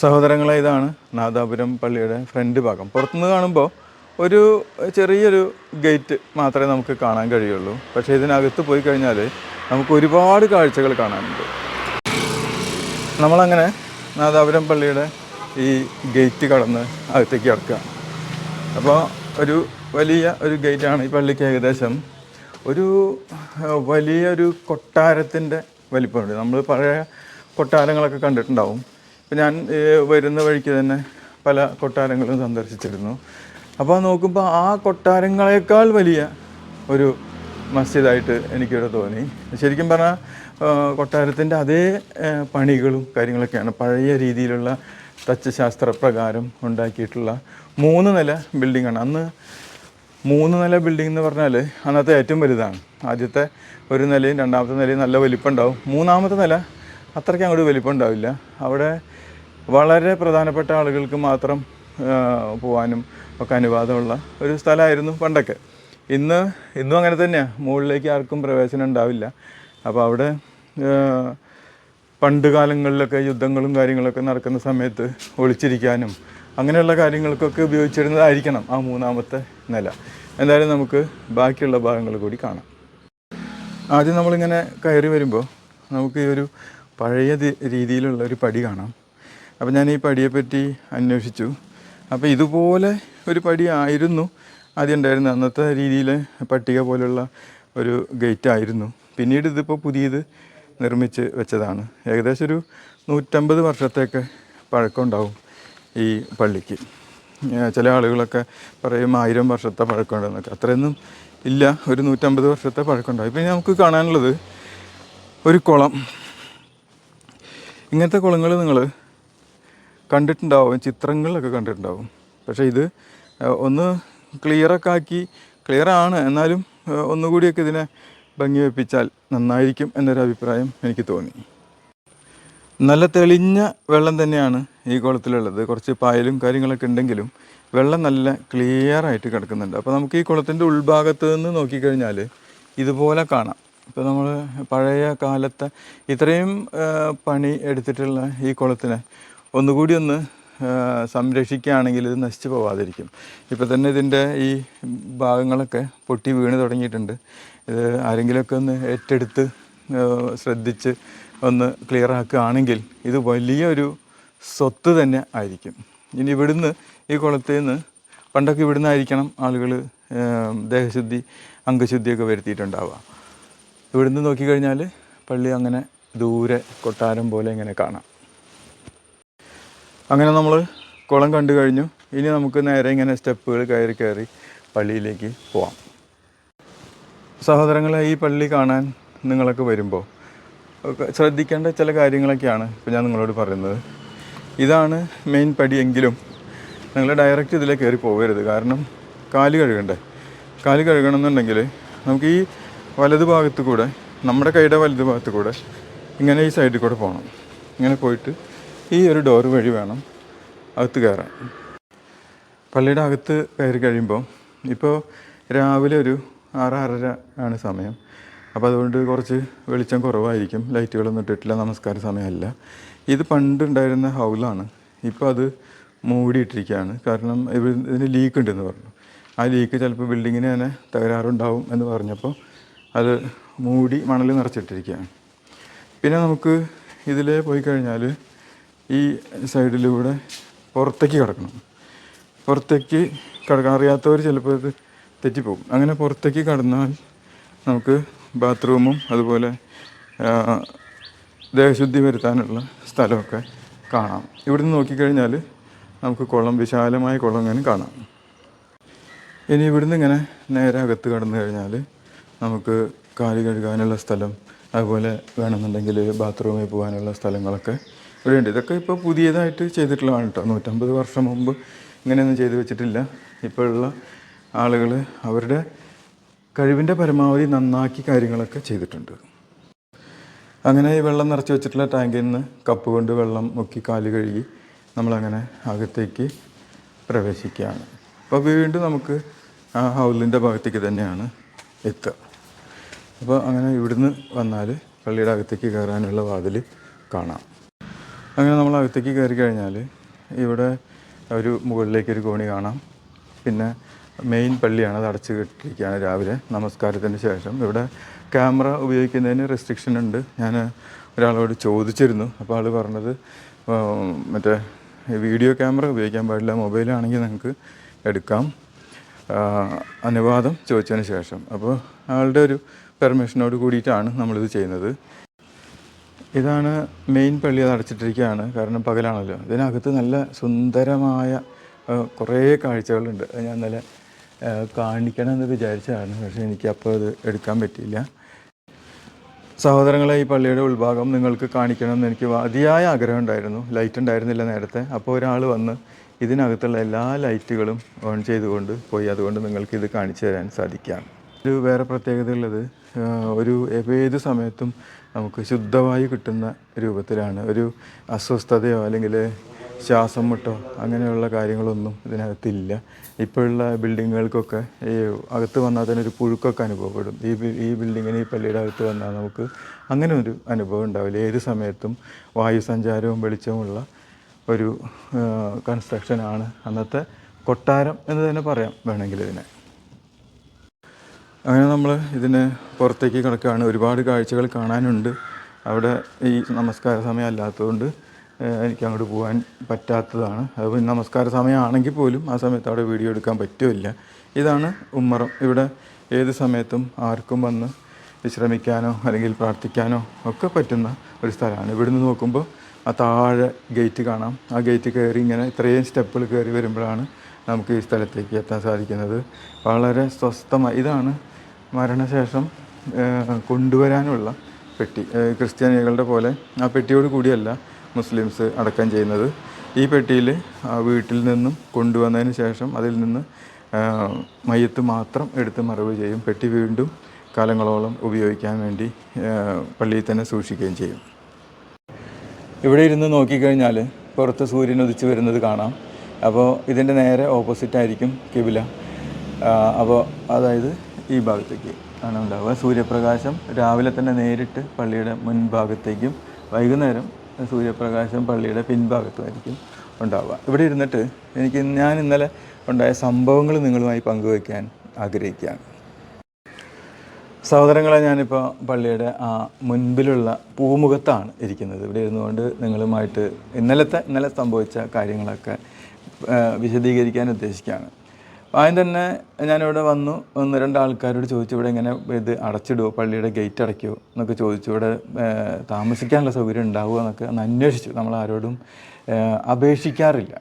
സഹോദരങ്ങളെ ഇതാണ് നാദാപുരം പള്ളിയുടെ ഫ്രണ്ട് ഭാഗം. പുറത്തുനിന്ന് കാണുമ്പോൾ ഒരു ചെറിയൊരു ഗേറ്റ് മാത്രമേ നമുക്ക് കാണാൻ കഴിയുള്ളൂ. പക്ഷേ ഇതിനകത്ത് പോയി കഴിഞ്ഞാൽ നമുക്ക് ഒരുപാട് കാഴ്ചകൾ കാണാനുണ്ട്. നമ്മളങ്ങനെ നാദാപുരം പള്ളിയുടെ ഈ ഗേറ്റ് കടന്ന് അകത്തേക്ക് ഇറക്കുക. അപ്പോൾ ഒരു വലിയ ഒരു ഗേറ്റാണ് ഈ പള്ളിക്ക് ഏകദേശം ഒരു വലിയൊരു കൊട്ടാരത്തിന്റെ വലിപ്പമുണ്ട്. നമ്മൾ പഴയ കൊട്ടാരങ്ങളൊക്കെ കണ്ടിട്ടുണ്ടാവും. ഇപ്പം ഞാൻ വരുന്ന വഴിക്ക് തന്നെ പല കൊട്ടാരങ്ങളും സന്ദർശിച്ചിരുന്നു. അപ്പോൾ നോക്കുമ്പോൾ ആ കൊട്ടാരങ്ങളെക്കാൾ വലിയ ഒരു മസ്ജിദായിട്ട് എനിക്കിവിടെ തോന്നി. ശരിക്കും പറഞ്ഞാൽ കൊട്ടാരത്തിന്റെ അതേ പണികളും കാര്യങ്ങളൊക്കെയാണ് പഴയ രീതിയിലുള്ള തച്ചശാസ്ത്ര പ്രകാരം ഉണ്ടാക്കിയിട്ടുള്ള മൂന്ന് നില ബിൽഡിങ്ങാണ്. അന്ന് മൂന്ന് നില ബിൽഡിംഗ് എന്ന് പറഞ്ഞാൽ അന്നത്തെ ഏറ്റവും വലുതാണ്. ആദ്യത്തെ ഒരു നിലയും രണ്ടാമത്തെ നിലയും നല്ല വലിപ്പം ഉണ്ടാവും മൂന്നാമത്തെ നില അത്രയ്ക്ക് അങ്ങോട്ട് വലിപ്പം ഉണ്ടാവില്ല അവിടെ വളരെ പ്രധാനപ്പെട്ട ആളുകൾക്ക് മാത്രം പോകാനും ഒക്കെ അനുവാദമുള്ള ഒരു സ്ഥലമായിരുന്നു പണ്ടൊക്കെ. ഇന്ന് ഇന്നും അങ്ങനെ തന്നെയാണ് മുകളിലേക്ക് ആർക്കും പ്രവേശനം ഉണ്ടാവില്ല. അപ്പോൾ അവിടെ പണ്ട് കാലങ്ങളിലൊക്കെ യുദ്ധങ്ങളും കാര്യങ്ങളൊക്കെ നടക്കുന്ന സമയത്ത് ഒളിച്ചിരിക്കാനും അങ്ങനെയുള്ള കാര്യങ്ങൾക്കൊക്കെ ഉപയോഗിച്ചിരുന്നതായിരിക്കണം ആ മൂന്നാമത്തെ നില. എന്തായാലും നമുക്ക് ബാക്കിയുള്ള ഭാഗങ്ങൾ കൂടി കാണാം. ആദ്യം നമ്മളിങ്ങനെ കയറി വരുമ്പോൾ നമുക്ക് ഈ ഒരു പഴയ രീതിയിലുള്ള ഒരു പടി കാണാം. അപ്പോൾ ഞാൻ ഈ പടിയെപ്പറ്റി അന്വേഷിച്ചു. അപ്പോൾ ഇതുപോലെ ഒരു പടി ആയിരുന്നു. ആദ്യം ഉണ്ടായിരുന്നത് അന്നത്തെ രീതിയിൽ പട്ടിക പോലുള്ള ഒരു ഗേറ്റ് ആയിരുന്നു. പിന്നീട് ഇതിപ്പോൾ പുതിയത് നിർമ്മിച്ച് വെച്ചതാണ്. ഏകദേശം ഒരു നൂറ്റമ്പത് വർഷത്തേക്ക് പഴക്കമുണ്ടാവും ഈ പള്ളിക്ക്. ചില ആളുകളൊക്കെ പറയും ആയിരം വർഷത്തെ പഴക്കമുണ്ടെന്നൊക്കെ. അത്രയൊന്നും ഇല്ല. ഒരു നൂറ്റമ്പത് വർഷത്തെ പഴക്കമുണ്ടാവും ഇപ്പം നമുക്ക് കാണാനുള്ളത് ഒരു കുളം. ഇങ്ങനത്തെ കുളങ്ങൾ നിങ്ങൾ കണ്ടിട്ടുണ്ടാവും ചിത്രങ്ങളിലൊക്കെ കണ്ടിട്ടുണ്ടാവും. പക്ഷേ ഇത് ഒന്ന് ക്ലിയറൊക്കെ ആക്കി ക്ലിയറാണ് എന്നാലും ഒന്നുകൂടിയൊക്കെ ഇതിനെ ഭംഗി വെപ്പിച്ചാൽ നന്നായിരിക്കും എന്നൊരു അഭിപ്രായം എനിക്ക് തോന്നി. നല്ല തെളിഞ്ഞ വെള്ളം തന്നെയാണ് ഈ കുളത്തിലുള്ളത്. കുറച്ച് പായലും കാര്യങ്ങളൊക്കെ ഉണ്ടെങ്കിലും വെള്ളം നല്ല ക്ലിയറായിട്ട് കിടക്കുന്നുണ്ട്. അപ്പോൾ നമുക്ക് ഈ കുളത്തിന്റെ ഉൾഭാഗത്ത് നിന്ന് നോക്കിക്കഴിഞ്ഞാൽ ഇതുപോലെ കാണാം. ഇപ്പോൾ നമ്മൾ പഴയ കാലത്തെ ഇത്രയും പണി എടുത്തിട്ടുള്ള ഈ കുളത്തിനെ ഒന്നുകൂടി ഒന്ന് സംരക്ഷിക്കുകയാണെങ്കിൽ ഇത് നശിച്ചു പോവാതിരിക്കും. ഇപ്പോൾ തന്നെ ഇതിന്റെ ഈ ഭാഗങ്ങളൊക്കെ പൊട്ടി വീണ് തുടങ്ങിയിട്ടുണ്ട്. ഇത് ആരെങ്കിലുമൊക്കെ ഒന്ന് ഏറ്റെടുത്ത് ശ്രദ്ധിച്ച് ഒന്ന് ക്ലിയർ ആക്കുകയാണെങ്കിൽ ഇത് വലിയൊരു സ്വത്ത് തന്നെ ആയിരിക്കും. ഇനി ഇവിടുന്ന് ഈ കുളത്തിൽ നിന്ന് പണ്ടൊക്കെ ഇവിടുന്ന് ആയിരിക്കണം ആളുകൾ ദേഹശുദ്ധി അംഗശുദ്ധിയൊക്കെ വരുത്തിയിട്ടുണ്ടാവുക. ഇവിടുന്ന് നോക്കിക്കഴിഞ്ഞാൽ പള്ളി അങ്ങനെ ദൂരെ കൊട്ടാരം പോലെ ഇങ്ങനെ കാണാം. അങ്ങനെ നമ്മൾ കുളം കണ്ടു കഴിഞ്ഞു. ഇനി നമുക്ക് നേരെ ഇങ്ങനെ സ്റ്റെപ്പുകൾ കയറി കയറി പള്ളിയിലേക്ക് പോവാം. സഹോദരങ്ങളെ ഈ പള്ളി കാണാൻ നിങ്ങളൊക്കെ വരുമ്പോൾ ശ്രദ്ധിക്കേണ്ട ചില കാര്യങ്ങളൊക്കെയാണ് ഇപ്പോൾ ഞാൻ നിങ്ങളോട് പറയുന്നത്. ഇതാണ് മെയിൻ പടിയെങ്കിലും നിങ്ങൾ ഡയറക്റ്റ് ഇതിലേക്ക് കയറി പോകരുത്. കാരണം കാൽ കഴുകണ്ടേ? കാൽ കഴുകണമെന്നുണ്ടെങ്കിൽ നമുക്ക് ഈ വലത് ഭാഗത്ത് കൂടെ നമ്മുടെ കൈയുടെ വലത് ഭാഗത്ത് കൂടെ ഇങ്ങനെ ഈ സൈഡിൽ കൂടെ പോകണം. ഇങ്ങനെ പോയിട്ട് ഈ ഒരു ഡോർ വഴി വേണം അകത്ത് കയറാൻ. പള്ളിയുടെ അകത്ത് കയറി കഴിയുമ്പോൾ ഇപ്പോൾ രാവിലെ ഒരു ആറ് ആറര ആണ് സമയം. അപ്പോൾ അതുകൊണ്ട് കുറച്ച് വെളിച്ചം കുറവായിരിക്കും. ലൈറ്റുകളൊന്നും ഇട്ടിട്ടില്ല നമസ്കാര സമയമല്ല. ഇത് പണ്ടുണ്ടായിരുന്ന ഹൗലാണ്. ഇപ്പോൾ അത് മൂടിയിട്ടിരിക്കുകയാണ്. കാരണം ഇതിന് ലീക്ക് ഉണ്ടെന്ന് പറഞ്ഞു. ആ ലീക്ക് ചിലപ്പോൾ ബിൽഡിങ്ങിന് തന്നെ തകരാറുണ്ടാവും എന്ന് പറഞ്ഞപ്പോൾ അത് മൂടി മണൽ നിറച്ചിട്ടിരിക്കുകയാണ്. പിന്നെ നമുക്ക് ഇതിലേ പോയി കഴിഞ്ഞാൽ ഈ സൈഡിലൂടെ പുറത്തേക്ക് കിടക്കണം. പുറത്തേക്ക് കിടക്കാൻ അറിയാത്തവർ ചിലപ്പോൾ ഇത് തെറ്റിപ്പോകും. അങ്ങനെ പുറത്തേക്ക് കടന്നാൽ നമുക്ക് ബാത്റൂമും അതുപോലെ ദേഹശുദ്ധി വരുത്താനുള്ള സ്ഥലമൊക്കെ കാണാം. ഇവിടുന്ന് നോക്കിക്കഴിഞ്ഞാൽ നമുക്ക് കുളം വിശാലമായ കുളം ഇങ്ങനെ കാണാം. ഇനി ഇവിടുന്ന് ഇങ്ങനെ നേരെ അകത്ത് കടന്നു കഴിഞ്ഞാൽ നമുക്ക് കാൽ കഴുകാനുള്ള സ്ഥലം അതുപോലെ വേണമെന്നുണ്ടെങ്കിൽ ബാത്റൂമിൽ പോകാനുള്ള സ്ഥലങ്ങളൊക്കെ ഇവിടെയുണ്ട്. ഇതൊക്കെ ഇപ്പോൾ പുതിയതായിട്ട് ചെയ്തിട്ടുള്ളതാണ് കേട്ടോ നൂറ്റമ്പത് വർഷം മുമ്പ് ഇങ്ങനെയൊന്നും ചെയ്തു വെച്ചിട്ടില്ല. ഇപ്പോഴുള്ള ആളുകൾ അവരുടെ കഴിവിന്റെ പരമാവധി നന്നാക്കി കാര്യങ്ങളൊക്കെ ചെയ്തിട്ടുണ്ട്. അങ്ങനെ ഈ വെള്ളം നിറച്ച് വെച്ചിട്ടുള്ള ടാങ്കിൽ നിന്ന് കപ്പ് കൊണ്ട് വെള്ളം മുക്കി കാൽ കഴുകി നമ്മളങ്ങനെ അകത്തേക്ക് പ്രവേശിക്കുകയാണ്. അപ്പോൾ വീണ്ടും നമുക്ക് ആ ഹൗലിന്റെ ഭാഗത്തേക്ക് തന്നെയാണ് എത്തുക. അപ്പോൾ അങ്ങനെ ഇവിടുന്ന് വന്നാൽ പള്ളിയുടെ അകത്തേക്ക് കയറാനുള്ള വാതിൽ കാണാം. അങ്ങനെ നമ്മൾ അകത്തേക്ക് കയറി കഴിഞ്ഞാൽ ഇവിടെ ഒരു മുകളിലേക്ക് ഒരു കോണി കാണാം. പിന്നെ മെയിൻ പള്ളിയാണ് അത് അടച്ചു കെട്ടിരിക്കുകയാണ് രാവിലെ. നമസ്കാരത്തിന് ശേഷം ഇവിടെ ക്യാമറ ഉപയോഗിക്കുന്നതിന് റെസ്ട്രിക്ഷൻ ഉണ്ട്. ഞാൻ ഒരാളോട് ചോദിച്ചിരുന്നു. അപ്പോൾ ആൾ പറഞ്ഞത് മറ്റേ വീഡിയോ ക്യാമറ ഉപയോഗിക്കാൻ പാടില്ല. മൊബൈലാണെങ്കിൽ നിങ്ങൾക്ക് എടുക്കാം. അനുവാദം ചോദിച്ചതിന് ശേഷം. അപ്പോൾ ആളുടെ ഒരു പെർമിഷനോട് കൂടിയിട്ടാണ് നമ്മളിത് ചെയ്യുന്നത്. ഇതാണ് മെയിൻ പള്ളി അത് അടച്ചിട്ടിരിക്കുകയാണ്. കാരണം പകലാണല്ലോ. ഇതിനകത്ത് നല്ല സുന്ദരമായ കുറേ കാഴ്ചകളുണ്ട്. അത് ഞാൻ ഇന്നലെ കാണിക്കണം എന്ന് വിചാരിച്ചതാണ്. പക്ഷേ എനിക്ക് അപ്പോൾ അത് എടുക്കാൻ പറ്റിയില്ല. സഹോദരങ്ങളെ ഈ പള്ളിയുടെ ഉൾഭാഗം നിങ്ങൾക്ക് കാണിക്കണം എന്ന് എനിക്ക് അതിയായ ആഗ്രഹം ഉണ്ടായിരുന്നു. ലൈറ്റ് ഉണ്ടായിരുന്നില്ല നേരത്തെ. അപ്പോൾ ഒരാൾ വന്ന് ഇതിനകത്തുള്ള എല്ലാ ലൈറ്റുകളും ഓൺ ചെയ്തുകൊണ്ട് പോയി. അതുകൊണ്ട് നിങ്ങൾക്ക് ഇത് കാണിച്ചു തരാൻ സാധിക്കാം. ഒരു വേറെ പ്രത്യേകത ഉള്ളത് ഒരു ഏത് സമയത്തും നമുക്ക് ശുദ്ധമായി കിട്ടുന്ന രൂപത്തിലാണ്. ഒരു അസ്വസ്ഥതയോ അല്ലെങ്കിൽ ശ്വാസം മുട്ടോ അങ്ങനെയുള്ള കാര്യങ്ങളൊന്നും ഇതിനകത്തില്ല. ഇപ്പോഴുള്ള ബിൽഡിങ്ങുകൾക്കൊക്കെ ഈ അകത്ത് വന്നാൽ തന്നെ ഒരു പുഴുക്കൊക്കെ അനുഭവപ്പെടും. ഈ ഈ ബിൽഡിങ്ങിന് ഈ പള്ളിയുടെ അകത്ത് വന്നാൽ നമുക്ക് അങ്ങനെ ഒരു അനുഭവം ഉണ്ടാവില്ല. ഏത് സമയത്തും വായു സഞ്ചാരവും വെളിച്ചവുമുള്ള ഒരു കൺസ്ട്രക്ഷനാണ് അന്നത്തെ കൊട്ടാരം എന്ന് തന്നെ പറയാം വേണമെങ്കിൽ ഇതിനെ. അങ്ങനെ നമ്മൾ ഇതിന് പുറത്തേക്ക് കിടക്കുകയാണ്. ഒരുപാട് കാഴ്ചകൾ കാണാനുണ്ട്. അവിടെ ഈ നമസ്കാര സമയം അല്ലാത്തതുകൊണ്ട് എനിക്ക് അങ്ങോട്ട് പോകാൻ പറ്റാത്തതാണ്. അത് നമസ്കാര സമയമാണെങ്കിൽ പോലും ആ സമയത്ത് അവിടെ വീഡിയോ എടുക്കാൻ പറ്റുമില്ല ഇതാണ് ഉമ്മറം. ഇവിടെ ഏത് സമയത്തും ആർക്കും വന്ന് വിശ്രമിക്കാനോ അല്ലെങ്കിൽ പ്രാർത്ഥിക്കാനോ ഒക്കെ പറ്റുന്ന ഒരു സ്ഥലമാണ്. ഇവിടുന്ന് നോക്കുമ്പോൾ ആ താഴെ ഗേറ്റ് കാണാം. ആ ഗേറ്റ് കയറി ഇങ്ങനെ ഇത്രയും സ്റ്റെപ്പുകൾ കയറി വരുമ്പോഴാണ് നമുക്ക് ഈ സ്ഥലത്തേക്ക് എത്താൻ സാധിക്കുന്നത്. വളരെ സ്വസ്ഥമായി ഇതാണ് മരണശേഷം കൊണ്ടുവരാനുള്ള പെട്ടി ക്രിസ്ത്യാനികളുടെ പോലെ ആ പെട്ടിയോട് കൂടിയല്ല മുസ്ലിംസ് അടക്കം ചെയ്യുന്നത്. ഈ പെട്ടിയിൽ വീട്ടിൽ നിന്നും കൊണ്ടുവന്നതിന് ശേഷം അതിൽ നിന്ന് മയ്യത്ത് മാത്രം എടുത്ത് മറവ് ചെയ്യും. പെട്ടി വീണ്ടും കാലങ്ങളോളം ഉപയോഗിക്കാൻ വേണ്ടി പള്ളിയിൽ തന്നെ സൂക്ഷിക്കുകയും ചെയ്യും. ഇവിടെ ഇരുന്ന് നോക്കിക്കഴിഞ്ഞാൽ പുറത്ത് സൂര്യൻ ഉദിച്ച് വരുന്നത് കാണാം. അപ്പോൾ ഇതിന്റെ നേരെ ഓപ്പോസിറ്റ് ആയിരിക്കും കിബില. അപ്പോൾ അതായത് ഈ ഭാഗത്തേക്ക് ആണ് ഉണ്ടാവുക. സൂര്യപ്രകാശം രാവിലെ തന്നെ നേരിട്ട് പള്ളിയുടെ മുൻഭാഗത്തേക്കും വൈകുന്നേരം സൂര്യപ്രകാശം പള്ളിയുടെ പിൻഭാഗത്തുമായിരിക്കും ഉണ്ടാവുക. ഇവിടെ ഇരുന്നിട്ട് എനിക്ക് ഞാൻ ഇന്നലെ ഉണ്ടായ സംഭവങ്ങൾ നിങ്ങളുമായി പങ്കുവയ്ക്കാൻ ആഗ്രഹിക്കുകയാണ്. സഹോദരങ്ങളെ ഞാനിപ്പോൾ പള്ളിയുടെ ആ മുൻപിലുള്ള പൂമുഖത്താണ് ഇരിക്കുന്നത്. ഇവിടെ ഇരുന്നുകൊണ്ട് നിങ്ങളുമായിട്ട് ഇന്നലത്തെ ഇന്നലെ സംഭവിച്ച കാര്യങ്ങളൊക്കെ വിശദീകരിക്കാൻ ഉദ്ദേശിക്കുകയാണ്. ആദ്യം തന്നെ ഞാനിവിടെ വന്നു. ഒന്ന് രണ്ട് ആൾക്കാരോട് ചോദിച്ചു ഇവിടെ ഇങ്ങനെ ഇത് അടച്ചിടുമോ പള്ളിയുടെ ഗേറ്റ് അടയ്ക്കുമോ എന്നൊക്കെ ചോദിച്ചു. ഇവിടെ താമസിക്കാനുള്ള സൗകര്യം ഉണ്ടാവുമോ എന്നൊക്കെ ഒന്ന് അന്വേഷിച്ചു. നമ്മൾ ആരോടും അപേക്ഷിക്കാറില്ല.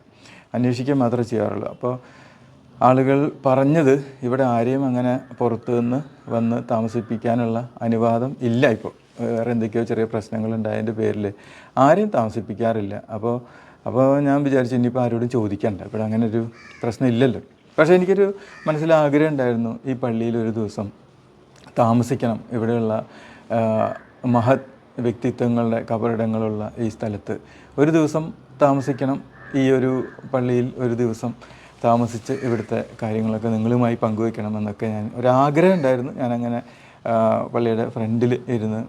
അന്വേഷിക്കുക മാത്രമേ ചെയ്യാറുള്ളൂ. അപ്പോൾ ആളുകൾ പറഞ്ഞത് ഇവിടെ ആരെയും അങ്ങനെ പുറത്തു നിന്ന് വന്ന് താമസിപ്പിക്കാനുള്ള അനുവാദം ഇല്ല ഇപ്പോൾ. വേറെ എന്തൊക്കെയോ ചെറിയ പ്രശ്നങ്ങൾ ഉണ്ടായതിന്റെ പേരിൽ ആരെയും താമസിപ്പിക്കാറില്ല. അപ്പോൾ അപ്പോൾ ഞാൻ വിചാരിച്ചു ഇനിയിപ്പോൾ ആരോടും ചോദിക്കണ്ട. ഇവിടെ അങ്ങനെ ഒരു പ്രശ്നം ഇല്ലല്ലോ. പക്ഷേ എനിക്കൊരു മനസ്സിൽ ആഗ്രഹം ഉണ്ടായിരുന്നു ഈ പള്ളിയിൽ ഒരു ദിവസം താമസിക്കണം. ഇവിടെയുള്ള മഹത് വ്യക്തിത്വങ്ങളുടെ കബറിടങ്ങളുള്ള ഈ സ്ഥലത്ത് ഒരു ദിവസം താമസിക്കണം. ഈ ഒരു പള്ളിയിൽ ഒരു ദിവസം താമസിച്ച് ഇവിടുത്തെ കാര്യങ്ങളൊക്കെ നിങ്ങളുമായി പങ്കുവയ്ക്കണമെന്നൊക്കെ ഞാൻ ഒരാഗ്രഹം ഉണ്ടായിരുന്നു ഞാനങ്ങനെ പള്ളിയുടെ ഫ്രണ്ടിൽ ഇരുന്ന്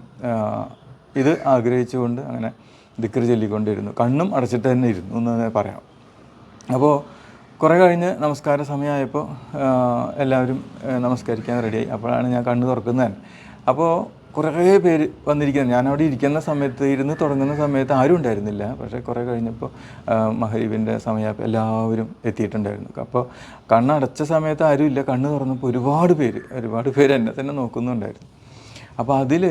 ഇത് ആഗ്രഹിച്ചുകൊണ്ട് അങ്ങനെ ദിക്കർ ചൊല്ലിക്കൊണ്ടിരുന്നു. കണ്ണും അടച്ചിട്ട് തന്നെ ഇരുന്നു എന്ന് പറയാം. അപ്പോൾ കുറേ കഴിഞ്ഞ് നമസ്കാര സമയമായപ്പോൾ എല്ലാവരും നമസ്കരിക്കാൻ റെഡിയായി അപ്പോഴാണ് ഞാൻ കണ്ണു തുറക്കുന്നത്. അപ്പോൾ കുറേ പേര് വന്നിരിക്കുന്നത്. ഞാനവിടെ ഇരിക്കുന്ന സമയത്ത് ഇരുന്ന് തുടങ്ങുന്ന സമയത്ത് ആരും ഉണ്ടായിരുന്നില്ല. പക്ഷേ കുറേ കഴിഞ്ഞപ്പോൾ മഹരീബിന്റെ സമയം എല്ലാവരും എത്തിയിട്ടുണ്ടായിരുന്നു. അപ്പോൾ കണ്ണടച്ച സമയത്ത് ആരും ഇല്ല. കണ്ണ് തുറന്നപ്പോൾ ഒരുപാട് പേര് ഒരുപാട് പേര് എന്നെ തന്നെ നോക്കുന്നുണ്ടായിരുന്നു. അപ്പോൾ അതിൽ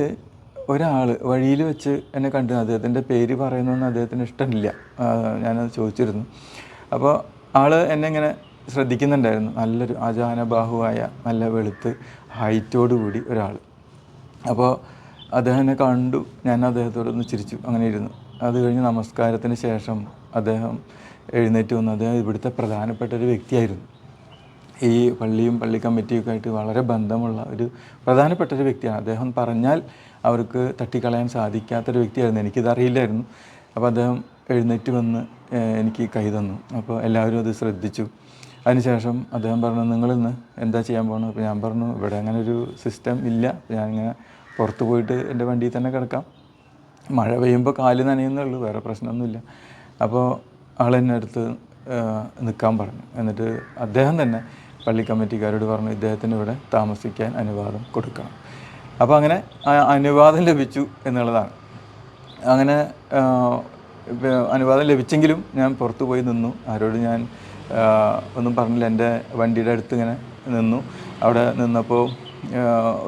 ഒരാൾ വഴിയിൽ വെച്ച് എന്നെ കണ്ടു. അദ്ദേഹത്തിന്റെ പേര് പറയുന്നതെന്ന് അദ്ദേഹത്തിന് ഇഷ്ടമില്ല. ഞാനത് ചോദിച്ചിരുന്നു. അപ്പോൾ ആൾ എന്നെ ഇങ്ങനെ ശ്രദ്ധിക്കുന്നുണ്ടായിരുന്നു. നല്ലൊരു അജാനബാഹുവായ നല്ല വെളുത്ത് ഹൈറ്റോട് കൂടി ഒരാൾ അപ്പോൾ അദ്ദേഹം കണ്ടു. ഞാൻ അദ്ദേഹത്തോടൊന്ന് ചിരിച്ചു. അങ്ങനെ ഇരുന്നു. അത് കഴിഞ്ഞ് നമസ്കാരത്തിന് ശേഷം അദ്ദേഹം എഴുന്നേറ്റ് വന്നു. അദ്ദേഹം ഇവിടുത്തെ പ്രധാനപ്പെട്ട ഒരു വ്യക്തിയായിരുന്നു. ഈ പള്ളിയും പള്ളി കമ്മിറ്റിയൊക്കെ ആയിട്ട് വളരെ ബന്ധമുള്ള ഒരു പ്രധാനപ്പെട്ട ഒരു വ്യക്തിയാണ്. അദ്ദേഹം പറഞ്ഞാൽ അവർക്ക് തട്ടിക്കളയാൻ സാധിക്കാത്തൊരു വ്യക്തിയായിരുന്നു. എനിക്കിതറിയില്ലായിരുന്നു. അപ്പോൾ അദ്ദേഹം എഴുന്നേറ്റ് വന്ന് എനിക്ക് കൈ തന്നു. അപ്പോൾ എല്ലാവരും അത് ശ്രദ്ധിച്ചു. അതിനുശേഷം അദ്ദേഹം പറഞ്ഞു നിങ്ങളിന്ന് എന്താ ചെയ്യാൻ പോകണം അപ്പോൾ ഞാൻ പറഞ്ഞു ഇവിടെ അങ്ങനെ ഒരു സിസ്റ്റം ഇല്ല. ഞാനിങ്ങനെ പുറത്ത് പോയിട്ട് എന്റെ വണ്ടിയിൽ തന്നെ കിടക്കാം. മഴ പെയ്യുമ്പോൾ കാൽ നനയുന്നേ ഉള്ളൂ വേറെ പ്രശ്നമൊന്നുമില്ല. അപ്പോൾ ആൾ എന്നെ അടുത്ത് നിൽക്കാൻ പറഞ്ഞു. എന്നിട്ട് അദ്ദേഹം തന്നെ പള്ളി കമ്മിറ്റിക്കാരോട് പറഞ്ഞു ഇദ്ദേഹത്തിന് ഇവിടെ താമസിക്കാൻ അനുവാദം കൊടുക്കണം. അപ്പോൾ അങ്ങനെ അനുവാദം ലഭിച്ചു എന്നുള്ളതാണ്. അങ്ങനെ അനുവാദം ലഭിച്ചെങ്കിലും ഞാൻ പുറത്തു പോയി നിന്നു. ആരോട് ഞാൻ ഒന്നും പറഞ്ഞില്ല. എന്റെ വണ്ടിയുടെ അടുത്ത് ഇങ്ങനെ നിന്നു. അവിടെ നിന്നപ്പോൾ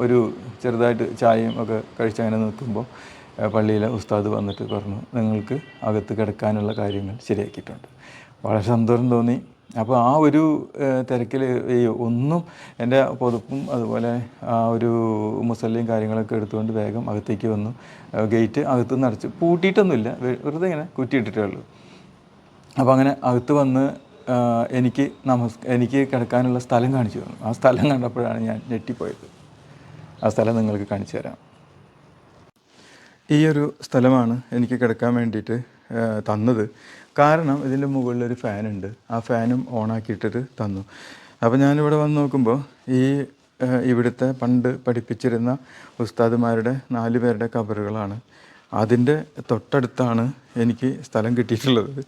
ഒരു ചെറുതായിട്ട് ചായയും ഒക്കെ കഴിച്ച് അങ്ങനെ നിൽക്കുമ്പോൾ പള്ളിയിലെ ഉസ്താദ് വന്നിട്ട് പറഞ്ഞു നിങ്ങൾക്ക് അകത്ത് കിടക്കാനുള്ള കാര്യങ്ങൾ ശരിയാക്കിയിട്ടുണ്ട്. വളരെ സന്തോഷം തോന്നി. അപ്പോൾ ആ ഒരു തിരക്കിൽ ഈ ഒന്നും എന്റെ പുതപ്പും അതുപോലെ ആ ഒരു മുസല്ലയും കാര്യങ്ങളൊക്കെ എടുത്തുകൊണ്ട് വേഗം അകത്തേക്ക് വന്നു. ഗേറ്റ് അകത്ത് നിന്ന് അടച്ച് പൂട്ടിയിട്ടൊന്നുമില്ല. വെറുതെ ഇങ്ങനെ കുറ്റിയിട്ടിട്ടേ ഉള്ളൂ. അപ്പോൾ അങ്ങനെ അകത്ത് വന്ന് എനിക്ക് നമസ് എനിക്ക് കിടക്കാനുള്ള സ്ഥലം കാണിച്ചു തന്നു. ആ സ്ഥലം കണ്ടപ്പോഴാണ് ഞാൻ ഞെട്ടിപ്പോയത്. ആ സ്ഥലം നിങ്ങൾക്ക് കാണിച്ചു തരാം. ഈ ഒരു സ്ഥലമാണ് എനിക്ക് കിടക്കാൻ വേണ്ടിയിട്ട് തന്നത്. കാരണം ഇതിന്റെ മുകളിലൊരു ഫാനുണ്ട്. ആ ഫാനും ഓണാക്കിയിട്ടിട്ട് തന്നു. അപ്പോൾ ഞാനിവിടെ വന്ന് നോക്കുമ്പോൾ ഈ ഇവിടുത്തെ പണ്ട് പഠിപ്പിച്ചിരുന്ന ഉസ്താദുമാരുടെ നാല് പേരുടെ കബറുകളാണ് അതിന്റെ തൊട്ടടുത്താണ് എനിക്ക് സ്ഥലം കിട്ടിയിട്ടുള്ളത്.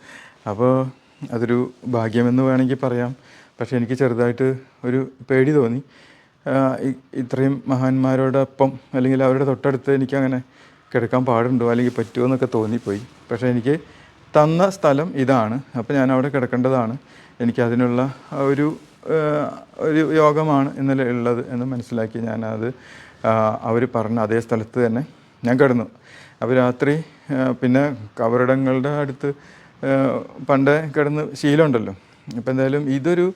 അപ്പോൾ അതൊരു ഭാഗ്യമെന്ന് വേണമെങ്കിൽ പറയാം. പക്ഷേ എനിക്ക് ചെറുതായിട്ട് ഒരു പേടി തോന്നി. ഇത്രയും മഹാന്മാരോടൊപ്പം അല്ലെങ്കിൽ അവരുടെ തൊട്ടടുത്ത് എനിക്കങ്ങനെ കിടക്കാൻ പാടുണ്ടോ അല്ലെങ്കിൽ പറ്റുമോ എന്നൊക്കെ തോന്നിപ്പോയി. പക്ഷേ എനിക്ക് തന്ന സ്ഥലം ഇതാണ്. അപ്പോൾ ഞാൻ അവിടെ കിടക്കേണ്ടതാണ്. എനിക്ക് അതിനുള്ള ഒരു ഒരു യോഗമാണ് ഇന്നലെ ഉള്ളത് എന്ന് മനസ്സിലാക്കി ഞാനത് അവർ പറഞ്ഞ അതേ സ്ഥലത്ത് തന്നെ ഞാൻ കിടന്നു. അപ്പോൾ രാത്രി പിന്നെ കവറിടങ്ങളുടെ അടുത്ത് പണ്ടേ കിടന്ന് ശീലമുണ്ടല്ലോ. അപ്പോൾ എന്തായാലും ഇതൊരു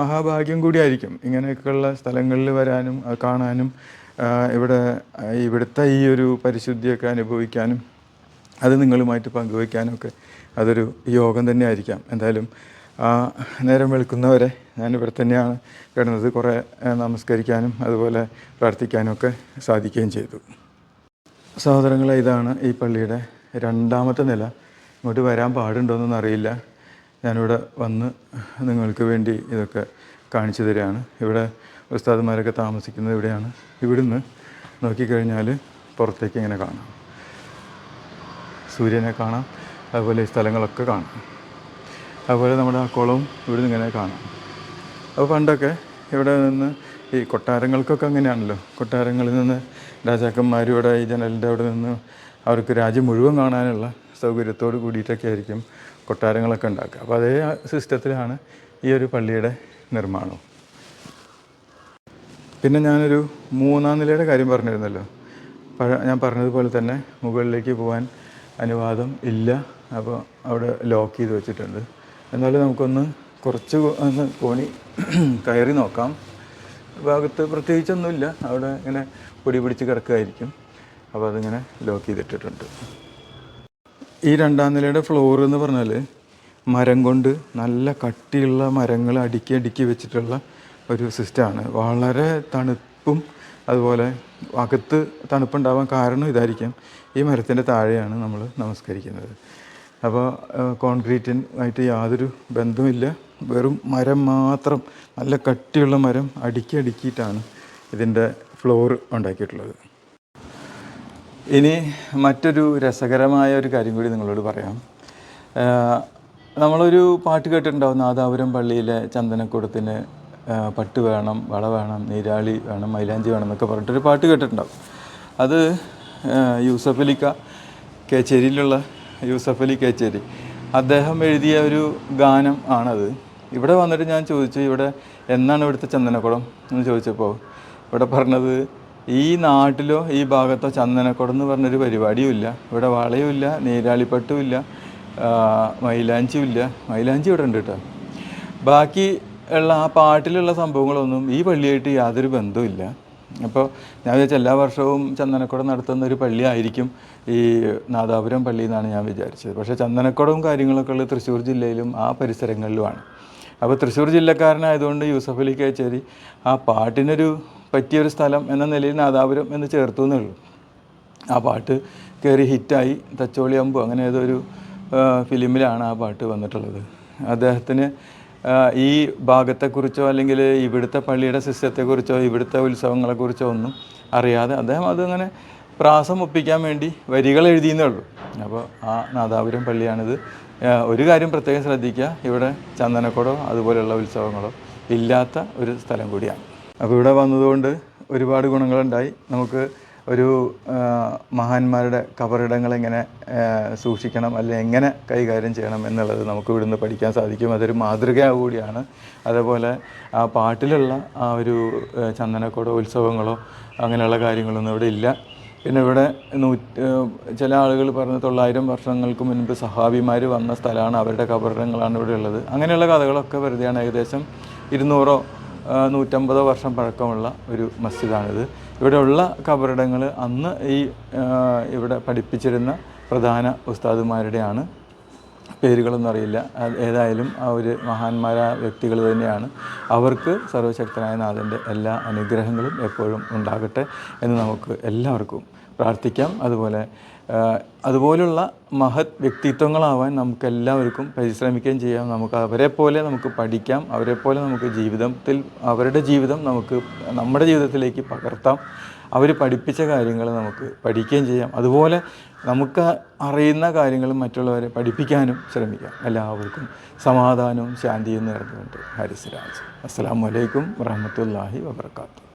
മഹാഭാഗ്യം കൂടിയായിരിക്കും ഇങ്ങനെയൊക്കെയുള്ള സ്ഥലങ്ങളിൽ വരാനും കാണാനും ഇവിടെ ഇവിടുത്തെ ഈ ഒരു പരിശുദ്ധിയൊക്കെ അനുഭവിക്കാനും അത് നിങ്ങളുമായിട്ട് പങ്കുവയ്ക്കാനൊക്കെ അതൊരു യോഗം തന്നെ ആയിരിക്കാം എന്തായാലും ആ നേരം വെളുക്കുന്നവരെ ഞാൻ തന്നെയാണ് കിടന്നത്. കുറേ നമസ്കരിക്കാനും അതുപോലെ പ്രാർത്ഥിക്കാനും ഒക്കെ സാധിക്കുകയും ചെയ്തു. സഹോദരങ്ങളെ ഇതാണ് ഈ പള്ളിയുടെ രണ്ടാമത്തെ നില. ഇങ്ങോട്ട് വരാൻ പാടുണ്ടോയെന്നൊന്നും അറിയില്ല. ഞാനിവിടെ വന്ന് നിങ്ങൾക്ക് വേണ്ടി ഇതൊക്കെ കാണിച്ചു തരികയാണ്. ഇവിടെ ഉസ്താദ്മാരൊക്കെ താമസിക്കുന്നത് ഇവിടെയാണ്. ഇവിടുന്ന് നോക്കിക്കഴിഞ്ഞാൽ പുറത്തേക്ക് ഇങ്ങനെ കാണാം. സൂര്യനെ കാണാം അതുപോലെ ഈ സ്ഥലങ്ങളൊക്കെ കാണാം. അതുപോലെ നമ്മുടെ ആ കുളവും ഇവിടുന്ന് ഇങ്ങനെ കാണാം. അപ്പോൾ പണ്ടൊക്കെ ഇവിടെ നിന്ന് ഈ കൊട്ടാരങ്ങൾക്കൊക്കെ അങ്ങനെയാണല്ലോ. കൊട്ടാരങ്ങളിൽ നിന്ന് രാജാക്കന്മാരും ഇവിടെ ഈ ജനലിന്റെ അവിടെ നിന്ന് അവർക്ക് രാജ്യം മുഴുവൻ കാണാനുള്ള സൗകര്യത്തോട് കൂടിയിട്ടൊക്കെ ആയിരിക്കും കൊട്ടാരങ്ങളൊക്കെ ഉണ്ടാക്കുക. അപ്പോൾ അതേ സിസ്റ്റത്തിലാണ് ഈ ഒരു പള്ളിയുടെ നിർമ്മാണം പിന്നെ ഞാനൊരു മൂന്നാം നിലയുടെ കാര്യം പറഞ്ഞിരുന്നല്ലോ. ഞാൻ പറഞ്ഞതുപോലെ തന്നെ മുകളിലേക്ക് പോകാൻ അനുവാദം ഇല്ല. അപ്പോൾ അവിടെ ലോക്ക് ചെയ്ത് വെച്ചിട്ടുണ്ട്. എന്നാലും നമുക്കൊന്ന് കുറച്ച് ഒന്ന് കോണി കയറി നോക്കാം. ഭാഗത്ത് പ്രത്യേകിച്ചൊന്നുമില്ല. അവിടെ ഇങ്ങനെ പൊടി പിടിച്ച് കിടക്കുമായിരിക്കും അപ്പോൾ അതിങ്ങനെ ലോക്ക് ചെയ്തിട്ടിട്ടുണ്ട്. ഈ രണ്ടാം നിലയുടെ ഫ്ലോർ എന്ന് പറഞ്ഞാൽ മരം കൊണ്ട് നല്ല കട്ടിയുള്ള മരങ്ങൾ അടുക്കി അടുക്കി വെച്ചിട്ടുള്ള ഒരു സിസ്റ്റമാണ്. വളരെ തണുപ്പും അതുപോലെ അകത്ത് തണുപ്പുണ്ടാവാൻ കാരണം ഇതായിരിക്കാം. ഈ മരത്തിന്റെ താഴെയാണ് നമ്മൾ നമസ്കരിക്കുന്നത്. അപ്പോൾ കോൺക്രീറ്റിൻ ആയിട്ട് യാതൊരു ബന്ധമില്ല വെറും മരം മാത്രം നല്ല കട്ടിയുള്ള മരം അടുക്കി അടുക്കിയിട്ടാണ് ഇതിന്റെ ഫ്ലോർ ഉണ്ടാക്കിയിട്ടുള്ളത്. ഇനി മറ്റൊരു രസകരമായ ഒരു കാര്യം കൂടി നിങ്ങളോട് പറയാം. നമ്മളൊരു പാട്ട് കേട്ടിട്ടുണ്ടാവും നാദാപുരം പള്ളിയിലെ ചന്ദനക്കൂടത്തിന് പട്ട് വേണം വള വേണം നീരാളി വേണം മൈലാഞ്ചി വേണം എന്നൊക്കെ പറഞ്ഞിട്ടൊരു പാട്ട് കേട്ടിട്ടുണ്ടാവും. അത് യൂസഫ് അലിക്ക കേച്ചേരിയിലുള്ള യൂസഫ് അലി കേച്ചേരി. അദ്ദേഹം എഴുതിയ ഒരു ഗാനം ആണത്. ഇവിടെ വന്നിട്ട് ഞാൻ ചോദിച്ചു ഇവിടെ എന്നാണ് ഇവിടുത്തെ ചന്ദനക്കുടം എന്ന് ചോദിച്ചപ്പോൾ ഇവിടെ പറഞ്ഞത് ഈ നാട്ടിലോ ഈ ഭാഗത്തോ ചന്ദനക്കുടം എന്ന് പറഞ്ഞൊരു പരിപാടിയും ഇല്ല. ഇവിടെ വളയുമില്ല നീരാളിപ്പട്ടും ഇല്ല ആ, മൈലാഞ്ചിയും ഇല്ല. മൈലാഞ്ചി ഇവിടെ ഉണ്ട് കേട്ടോ. ബാക്കി ഉള്ള ആ പാട്ടിലുള്ള സംഭവങ്ങളൊന്നും ഈ പള്ളിയായിട്ട് യാതൊരു ബന്ധവുമില്ല. അപ്പോൾ ഞാൻ വിചാരിച്ച എല്ലാ വർഷവും ചന്ദനക്കുടം നടത്തുന്ന ഒരു പള്ളി ആയിരിക്കും ഈ നാദാപുരം പള്ളി എന്നാണ് ഞാൻ വിചാരിച്ചത്. പക്ഷേ ചന്ദനക്കുടവും കാര്യങ്ങളൊക്കെ ഉള്ളത് തൃശ്ശൂർ ജില്ലയിലും ആ പരിസരങ്ങളിലുമാണ്. അപ്പോൾ തൃശ്ശൂർ ജില്ലക്കാരനായതുകൊണ്ട് യൂസഫ് അലി കേച്ചേരി ആ പാട്ടിനൊരു പറ്റിയൊരു സ്ഥലം എന്ന നിലയിൽ നാദാപുരം എന്ന് ചേർത്തു എന്നേ ഉള്ളൂ ആ പാട്ട് കയറി ഹിറ്റായി തച്ചോളി അമ്പു അങ്ങനെ ഏതൊരു ഒരു ഫിലിമിലാണ് ആ പാട്ട് വന്നിട്ടുള്ളത്. അദ്ദേഹത്തിന് ഈ ഭാഗത്തെക്കുറിച്ചോ അല്ലെങ്കിൽ ഇവിടുത്തെ പള്ളിയുടെ സിസ്റ്റത്തെക്കുറിച്ചോ ഇവിടുത്തെ ഉത്സവങ്ങളെക്കുറിച്ചോ ഒന്നും അറിയാതെ അദ്ദേഹം അതങ്ങനെ പ്രാസം ഒപ്പിക്കാൻ വേണ്ടി വരികൾ എഴുതിയെന്നേ ഉള്ളൂ. അപ്പോൾ ആ നാദാപുരം പള്ളിയാണിത്. ഒരു കാര്യം പ്രത്യേകം ശ്രദ്ധിക്കുക. ഇവിടെ ചന്ദനക്കുടോ അതുപോലെയുള്ള ഉത്സവങ്ങളോ ഇല്ലാത്ത ഒരു സ്ഥലം കൂടിയാണ്. അപ്പോൾ ഇവിടെ വന്നതുകൊണ്ട് ഒരുപാട് ഗുണങ്ങളുണ്ടായി. നമുക്ക് ഒരു മഹാന്മാരുടെ കബറിടങ്ങൾ എങ്ങനെ സൂക്ഷിക്കണം അല്ലെങ്കിൽ എങ്ങനെ കൈകാര്യം ചെയ്യണം എന്നുള്ളത് നമുക്ക് ഇവിടുന്ന് പഠിക്കാൻ സാധിക്കും. അതൊരു മാതൃക കൂടിയാണ്. അതേപോലെ ആ പാട്ടിലുള്ള ആ ഒരു ചന്ദനക്കോടോ ഉത്സവങ്ങളോ അങ്ങനെയുള്ള കാര്യങ്ങളൊന്നും ഇവിടെ ഇല്ല. പിന്നെ ഇവിടെ നൂറ്റ് ചില ആളുകൾ പറഞ്ഞ തൊള്ളായിരം വർഷങ്ങൾക്ക് മുൻപ് സഹാബിമാർ വന്ന സ്ഥലമാണ് അവരുടെ കബറിടങ്ങളാണ് ഇവിടെ ഉള്ളത്. അങ്ങനെയുള്ള കഥകളൊക്കെ വെറുതെയാണ് ഏകദേശം ഇരുന്നൂറോ നൂറ്റമ്പതോ വർഷം പഴക്കമുള്ള ഒരു മസ്ജിദാണിത്. ഇവിടെയുള്ള കബറിടങ്ങൾ അന്ന് ഈ ഇവിടെ പഠിപ്പിച്ചിരുന്ന പ്രധാന ഉസ്താദുമാരുടെയാണ് പേരുകളൊന്നും അറിയില്ല ഏതായാലും അവർ മഹാന്മാരായ വ്യക്തികൾ തന്നെയാണ്. അവർക്ക് സർവശക്തനായ നാഥന്റെ എല്ലാ അനുഗ്രഹങ്ങളും എപ്പോഴും ഉണ്ടാകട്ടെ എന്ന് നമുക്ക് എല്ലാവർക്കും പ്രാർത്ഥിക്കാം. അതുപോലെ അതുപോലുള്ള മഹത് വ്യക്തിത്വങ്ങളാവാൻ നമുക്ക് എല്ലാവർക്കും പരിശ്രമിക്കുകയും ചെയ്യാം. നമുക്ക് അവരെ പോലെ നമുക്ക് പഠിക്കാം. അവരെ പോലെ നമുക്ക് ജീവിതത്തിൽ അവരുടെ ജീവിതം നമുക്ക് നമ്മുടെ ജീവിതത്തിലേക്ക് പകർത്താം. അവർ പഠിപ്പിച്ച കാര്യങ്ങൾ നമുക്ക് പഠിക്കുകയും ചെയ്യാം. അതുപോലെ നമുക്ക് അറിയുന്ന കാര്യങ്ങൾ മറ്റുള്ളവരെ പഠിപ്പിക്കാനും ശ്രമിക്കാം. എല്ലാവർക്കും സമാധാനവും ശാന്തിയും നേർന്നുകൊണ്ട് ഹരിസ് രാജ് അസ്സാം വലൈക്കും വറഹമത്തല്ലാഹി വബർക്കാത്തു